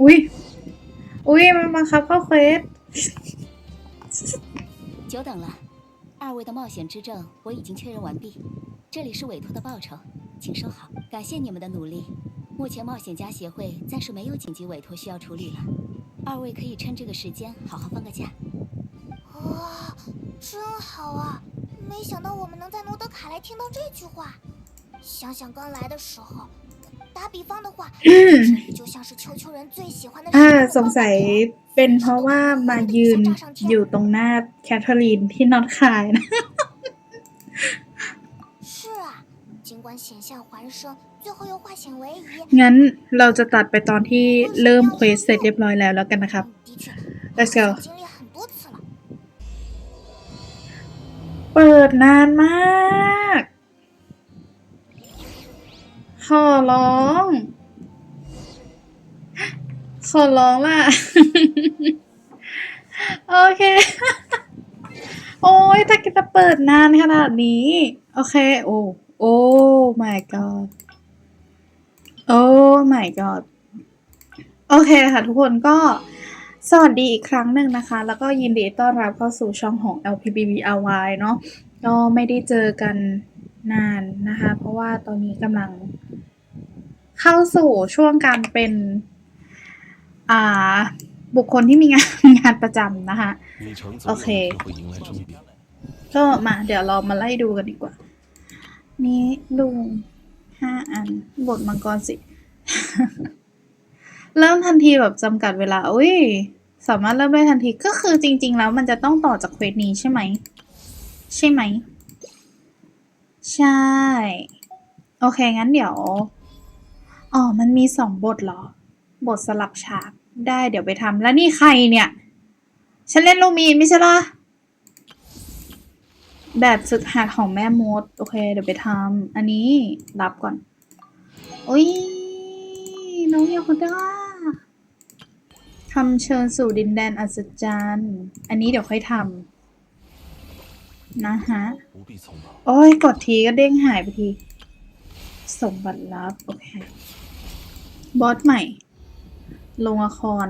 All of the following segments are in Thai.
อุ้ย อุ้ยมันบังคับเข้าเควส 久等了，二位的冒险之证我已经确认完毕，这里是委托的报酬，请收好。感谢你们的努力。目前冒险家协会暂时没有紧急委托需要处理了，二位可以趁这个时间好好放个假。哇，真好啊！没想到我们能在诺德卡莱听到这句话。想想刚来的时候， 打比方的话，这里就像是球球人最喜欢的 อ่า 食物 สงสัยเป็นเพราะว่ามายืนอยู่ตรงหน้าแคทเธอรีนที่น็อตคายนะ 是啊，尽管险象环生，最后又化险为夷。 งั้นเราจะตัดไปตอนที่เริ่มเควสเสร็จเรียบร้อยแล้วแล้วกันนะครับ 嗯的确， Let's go 经历很多次了。 เปิดนานมาก ขอร้อง ขอร้องล่ะ โอเค โอ้ยถ้าจะเปิดนานขนาดนี้ โอเค โอ้ โอ้ my god โอ้ my god โอเคค่ะทุกคนก็สวัสดีอีกครั้งหนึ่งนะคะ แล้วก็ยินดีต้อนรับเข้าสู่ช่องของ LPBBRY เนาะก็ไม่ได้เจอกันนานนะคะ เพราะว่าตอนนี้กำลัง เข้าสู่ช่วงการเป็นอาบุคคลที่มีงานงานประจำนะคะ โอเค ก็มาเดี๋ยวเรามาไล่ดูกันดีกว่า นี้ลุงห้าอัน บทมังกรสิ เริ่มทันทีแบบจำกัดเวลา อุ้ย สามารถเริ่มได้ทันที ก็คือจริง ๆ แล้วมันจะต้องต่อจากเควสนี้ใช่ไหม ใช่ไหม ใช่ โอเค งั้นเดี๋ยว อ๋อ มันมีสองบทเหรอ บทสลับฉาก ได้เดี๋ยวไปทำ แล้วนี่ใครเนี่ย ฉันเล่นลูมีไม่ใช่หรอแบบสุดหักของแม่มด โอเค เดี๋ยวไปทำ อันนี้รับก่อนโอ้ย น้องยาคด้าทำเชิญสู่ดินแดนอัศจรรย์ อันนี้เดี๋ยวค่อยทำนะฮะ โอ้ย กดทีก็เด้งหายไปที ส่งบัตรลับ โอเค บอสใหม่ ลงละคร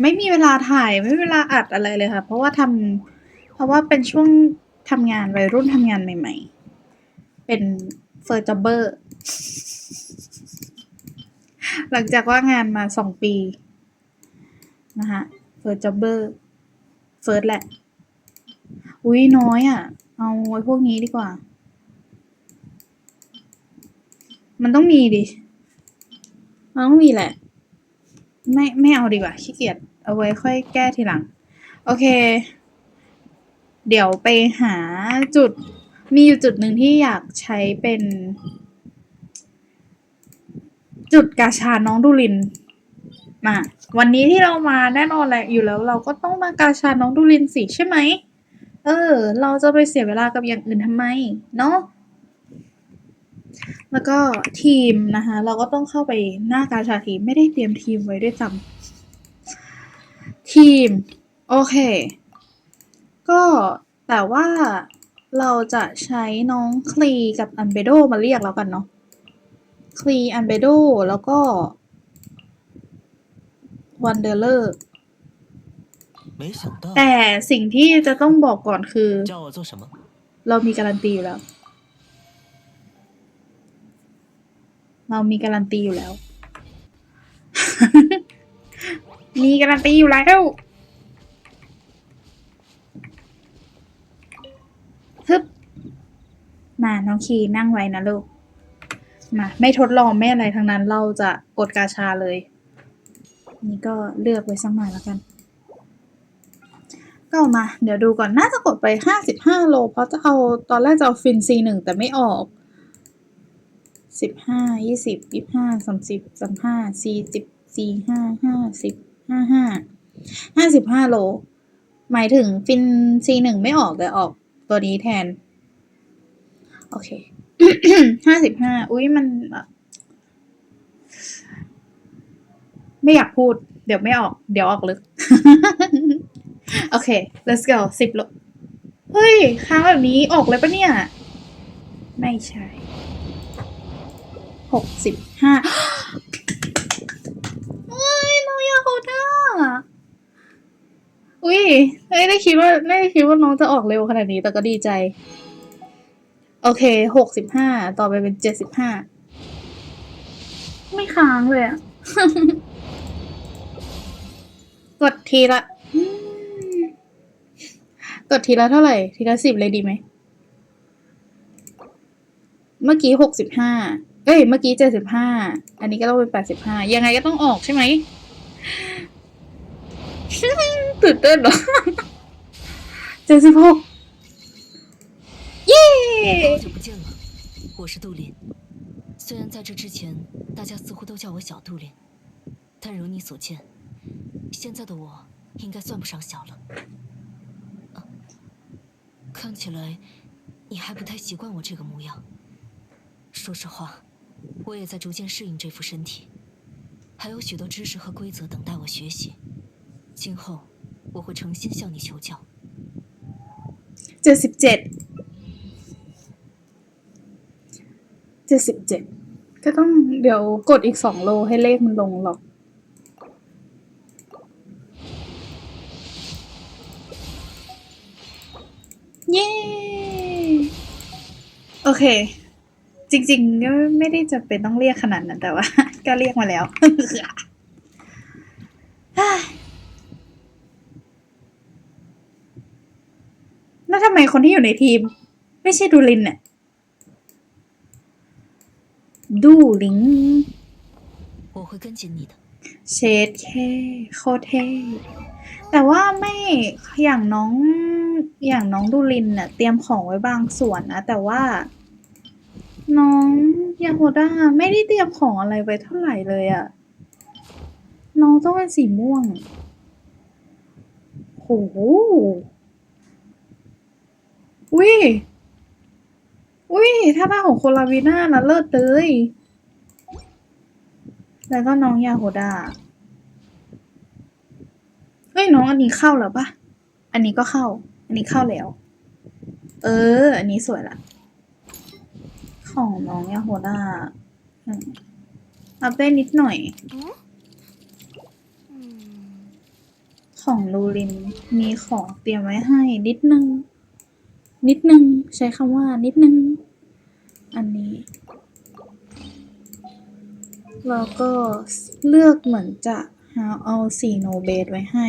ไม่มีเวลาถ่ายไม่มีเวลาอัดอะไรเลยค่ะ เพราะว่าทำเพราะว่าเป็นช่วงทำงานวัยรุ่นทำงานใหม่ ๆ เป็นเฟอร์จับเบอร์ หลังจากว่างานมาสองปีนะคะเฟอร์จับเบอร์เฟิร์สแหละ อุ้ยน้อยอะ เอาไว้พวกนี้ดีกว่า มันต้องมีดิ มันต้องมีแหละ ไม่ไม่เอาดีกว่าขี้เกียจเอาไว้ค่อยแก้ทีหลัง โอเค เดี๋ยวไปหาจุด มีอยู่จุดหนึ่งที่อยากใช้เป็น จุดกาชาน้องดุลินมาวันนี้ที่เรามาแน่นอนแหละอยู่แล้ว เราก็ต้องมากาชาน้องดุลินสิใช่ไหม เออ เราจะไปเสียเวลากับอย่างอื่นทำไม เนาะ แล้วก็ทีมนะคะ เราก็ต้องเข้าไปหน้ากาชาทีมไม่ได้เตรียมทีมไว้ด้วยซ้ำทีม โอเค ก็แต่ว่าเราจะใช้น้องคลีกับอันเบโดมาเรียกแล้วกันเนาะคลีอันเบโดแล้วก็วันเดอร์เลอร์แต่สิ่งที่จะต้องบอกก่อนคือ เรามีการันตีแล้ว เรามีการันตีอยู่แล้ว มีการันตีอยู่แล้วฮึบมาน้องคีนั่งไว้นะลูก มาไม่ทดลองไม่อะไรทั้งนั้นเราจะกดกาชาเลย นี่ก็เลือกไว้สักหน่อยแล้วกัน ก็ามา เดี๋ยวดูก่อนน่าจะกดไปห้าสิบห้าโล เพราะจะเอาตอนแรกจะเอาฟินซีหนึ่งแต่ไม่ออก สิบห้ายี่สิบยี่ห้าสามสิบสามห้าสี่สิบสี่ห้าห้าสิบห้าห้าห้าสิบห้าโล หมายถึงฟินซีหนึ่งไม่ออกแต่ออกตัวนี้แทน โอเคห้าสิบห้าอุ้ยมันแบบไม่อยากพูด เดี๋ยวไม่ออก เดี๋ยวออกลึก โอเค let's go สิบโล เฮ้ย ค้างแบบนี้ออกเลยปะเนี่ย ไม่ใช่ หกสิบห้าเฮ้ยน้อยยาโฮด้าอุ้ยไม่ได้คิดว่าไม่ได้คิดว่าน้องจะออกเร็วขนาดนี้แต่ก็ดีใจ โอเคหกสิบห้าต่อไปเป็นเจ็ดสิบห้าไม่ค้างเลยอะกดทีละ กดทีละเท่าไหร่ ทีละสิบเลยดีไหม เมื่อกี้หกสิบห้า เอ้ย เมื่อกี้เจ็ดสิบห้า อันนี้ก็ต้องเป็นแปดสิบห้า ยังไงก็ต้องออกใช่ไหม ตื่นเต้นเหรอ เจ็ดสิบหก เย้ 好久不见了，我是杜林。虽然在这之前，大家似乎都叫我小杜林，但如你所见，现在的我应该算不上小了。啊，看起来你还不太习惯我这个模样。说实话， 我也在逐渐适应这副身体，还有许多知识和规则等待我学习。今后我会诚心向你求教。 เจ็ดสิบเจ็ด เจ็ดสิบเจ็ด ก็ต้องเดี๋ยวกดอีกสองโลให้เลขมันลงหรอก เย้ โอเค จริงๆก็ไม่ได้จะเป็นต้องเรียกขนาดนั้นแต่ว่า ก็เรียกมาแล้วแล้วทำไมคนที่อยู่ในทีม ไม่ใช่ดูลินเนี่ยดูลิงเชดแค่โคเทแต่ว่าไม่อย่างน้องอย่างน้องดูลินเนี่ยเตรียมของไว้บางส่วนนะ แต่ว่า น้องยาโฮด้าไม่ได้เตรียมของอะไรไว้เท่าไหร่เลยอะน้องต้องเป็นสีม่วงโหวิวิถ้าบ้านของโคลาวีน่านะเลิศเลยแล้วก็น้องยาโฮดาเฮ้ยน้องอันนี้เข้าแล้วปะอันนี้ก็เข้า อันนี้เข้าแล้ว เออ อันนี้สวยละ ของน้องยาโฮดาอืมอัปเดตนิดหน่อย，ของลูลินมีของเตรียมไว้ให้นิดนึง นิดนึง ใช้คำว่านิดนึง อันนี้ แล้วก็เลือกเหมือนจะหาเอาสีโนเบสไว้ให้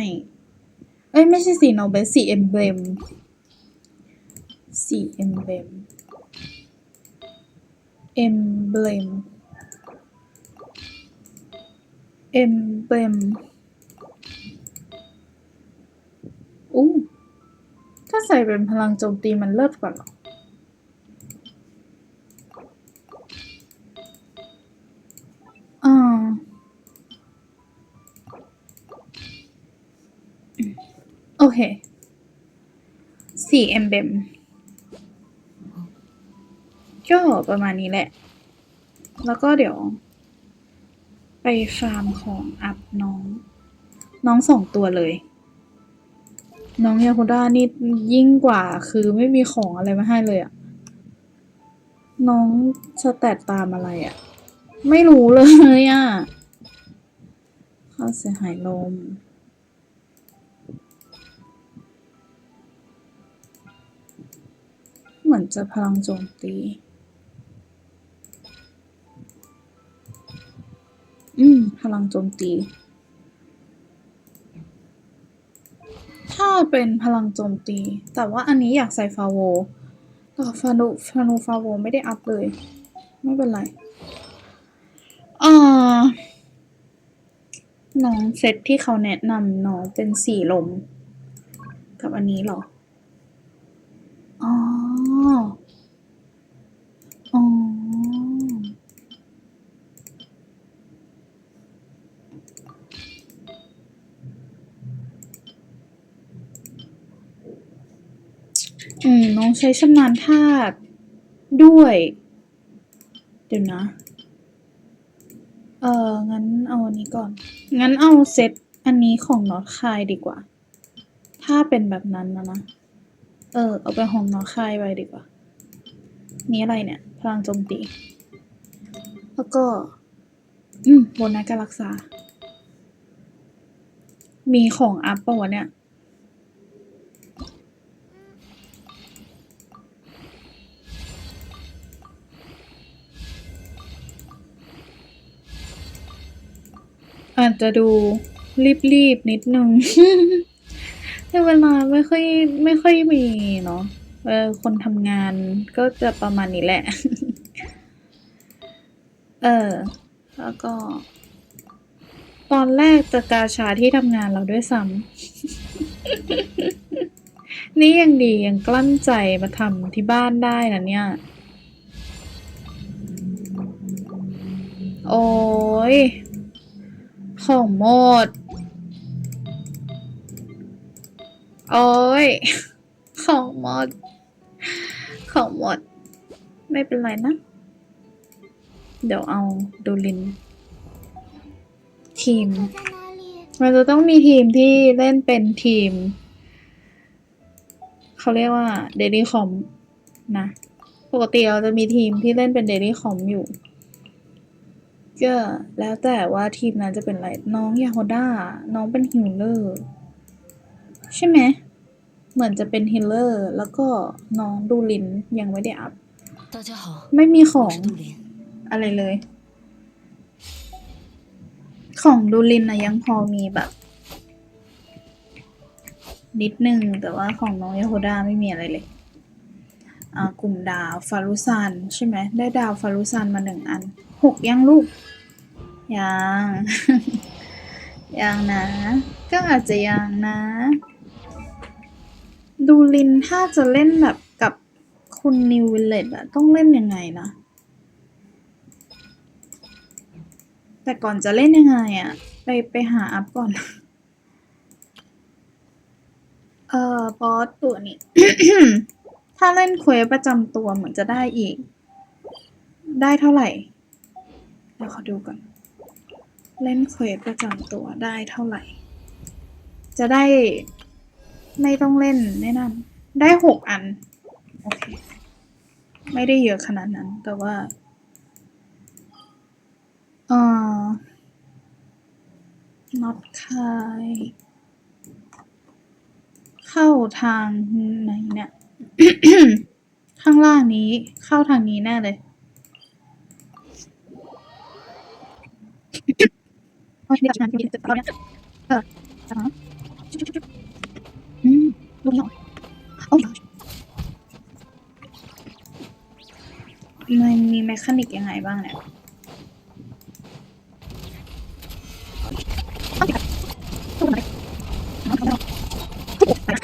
เอ้ย ไม่ใช่สีโนเบสสีเอ็มเบลมสีเอ็มเบลม เอมเบลมเอมเบลมอู้ถ้าใส่เป็นพลังโจมตีมันเลิศกว่าหรออ่าโอเค สี่เอมเบม ก็ประมาณนี้แหละ แล้วก็เดี๋ยว ไปฟาร์มของอัพน้อง น้องสองตัวเลย น้องยาคุด้านี่ยิ่งกว่าคือไม่มีของอะไรมาให้เลยอะน้องสแตตตามอะไรอะไม่รู้เลยอะค่าเสียหายลมเหมือนจะพลังโจมตี อืม พลังโจมตี ถ้าเป็นพลังโจมตี แต่ว่าอันนี้อยากใส่ฟาโวแต่ฟานูฟานูฟาโวไม่ได้อัพเลย ไม่เป็นไรอ่าน้องเซตที่เขาแนะนำน้องเป็นสีลม กับอันนี้หรอ อ๋อ อืม น้อง ใช้ชำนาญธาตุด้วย เดี๋ยวนะ เอองั้นเอาอันนี้ก่อน งั้นเอาเซตอันนี้ของนอตคายดีกว่า ถ้าเป็นแบบนั้นนะนะ เออ เอาไปของนอตคายไปดีกว่า นี่อะไรเนี่ย พลังโจมตี แล้วก็ อืมโบนัสการรักษา มีของอัพปะวะเนี่ย จจะดูรีบๆนิดนึงแต่เวลาไม่ค่อยไม่ค่อยมีเนาะเออคนทำงานก็จะประมาณนี้แหละ เออ แล้วก็ ตอนแรกจะกาชาที่ทำงานเราด้วยซ้ำ นี่ยังดียังกลั้นใจมาทำที่บ้านได้นะเนี่ย โอ้ย ของหมด โอ้ย ของหมด ของหมด ไม่เป็นไรนะ เดี๋ยวเอาดูลิน ทีม มันจะต้องมีทีมที่เล่นเป็นทีม เขาเรียกว่าเดลี่คอมนะ ปกติเราจะมีทีมที่เล่นเป็นเดลี่คอมอยู่ ก็แล้วแต่ว่าทีมนั้นจะเป็นไร น้องยาโฮด้า น้องเป็นฮิลเลอร์ใช่ไหม เหมือนจะเป็นฮิลเลอร์ แล้วก็น้องดูลินยังไม่ได้อัพ ไม่มีของอะไรเลย ของดูลินนะยังพอมีแบบ นิดนึง แต่ว่าของน้องยาโฮด้าไม่มีอะไรเลยกลุ่มดาวฟารุซันใช่ไหม ได้ดาวฟารุซันมาหนึ่งอัน หกยังลูก ยังยังนะ ก็อาจจะยังนะ ดูลินถ้าจะเล่นแบบกับคุณนิววิลเลตอะต้องเล่นยังไงนะ แต่ก่อนจะเล่นยังไงอะไปไปหาอัพก่อน เอ่อบอสตัวนี้ ถ้าเล่นเควสประจำตัวเหมือนจะได้อีก ได้เท่าไหร่ ดี๋ยวขอดูก่อน เล่นเควสประจำตัวได้เท่าไหร่ จะได้ไม่ต้องเล่นแน่นอนได้หกอัน โอเค ไม่ได้เยอะขนาดนั้น แต่ว่าเอ่อ not คายเข้าทางไหนเนี่ย ข้างล่างนี้เข้าทางนี้แน่เลย โอเคเดี๋ยวฉันไปจะเอาเนี่ยเอออะอืมลูกนี้ออโอ้ยมันมีแมคานิกยังไงบ้างเนี่ยข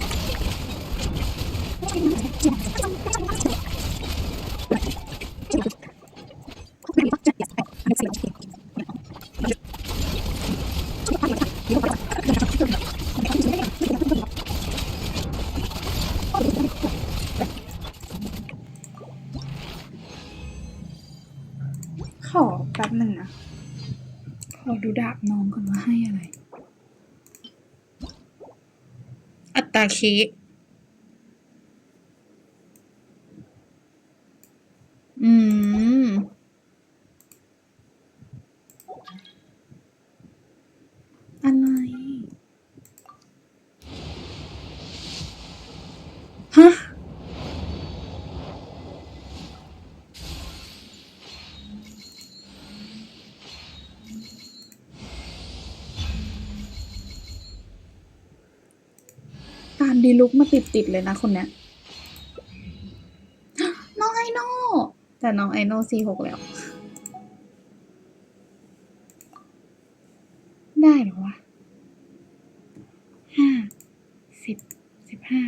ตาคิอืม อะไร ฮะ ลุกมาติดติดๆเลยนะคนเนี้ยน้องไอโน่แต่น้องไอโน่สี่หกแล้ว ได้หรอวะห้าสิบสิบห้า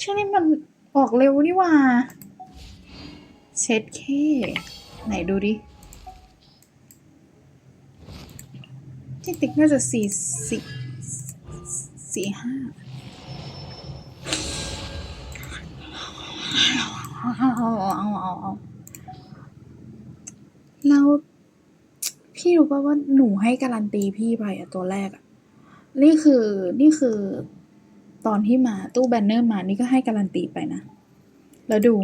ช่วงนี้มันออกเร็วนี่ว่า เช็ดเค ไหนดูดิที่ติ๊กน่าจะสี่สี่ สี่ห้าเอาเอาเอาเอาเอาแล้วพี่รู้ป่าว่าหนูให้การันตีพี่ไปอะตัวแรกอะนี่คือนี่คือ ตอนที่มาตู้แบนเนอร์มานี่ก็ให้การันตีไปนะ แล้วดู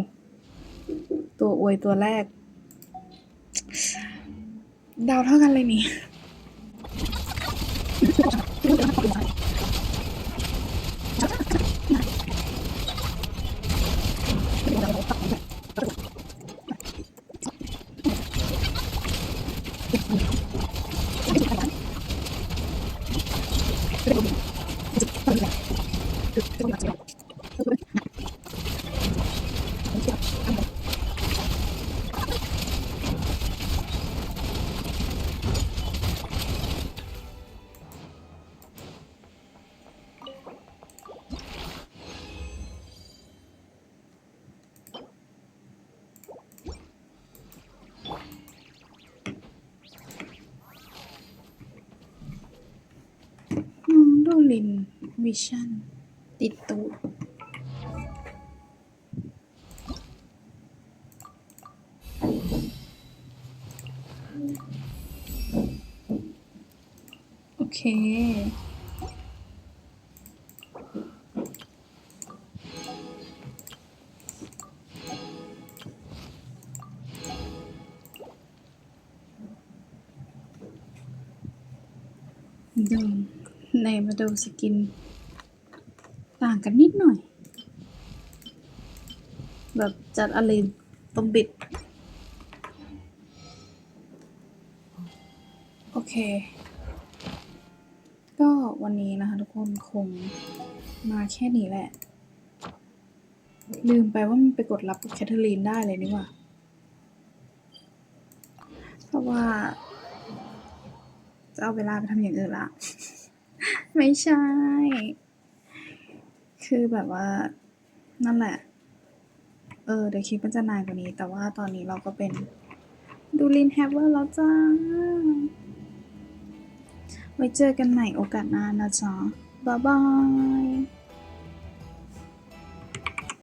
ตัวอวยตัวแรก ดาวเท่ากันเลยนี่ วิชั่น ติดตูดโอเคดูในมาดูสกิน กันนิดหน่อย แบบจัดอะไรต้องบิด โอเค ก็วันนี้นะคะทุกคนคงมาแค่นี้แหละ ลืมไปว่ามันไปกดรับกับแคทเธอรีนได้เลยนี่หว่า เพราะว่า จะเอาเวลาไปทำอย่างอื่นละ ไม่ใช่ คือแบบว่านั่นแหละ เออ เดี๋ยวคลิปมันจะนานกว่านี้ แต่ว่าตอนนี้เราก็เป็นดูลินแฮปเวอร์แล้วจ้า ไว้เจอกันใหม่โอกาสหน้านะจ๊ะบ๊ายบาย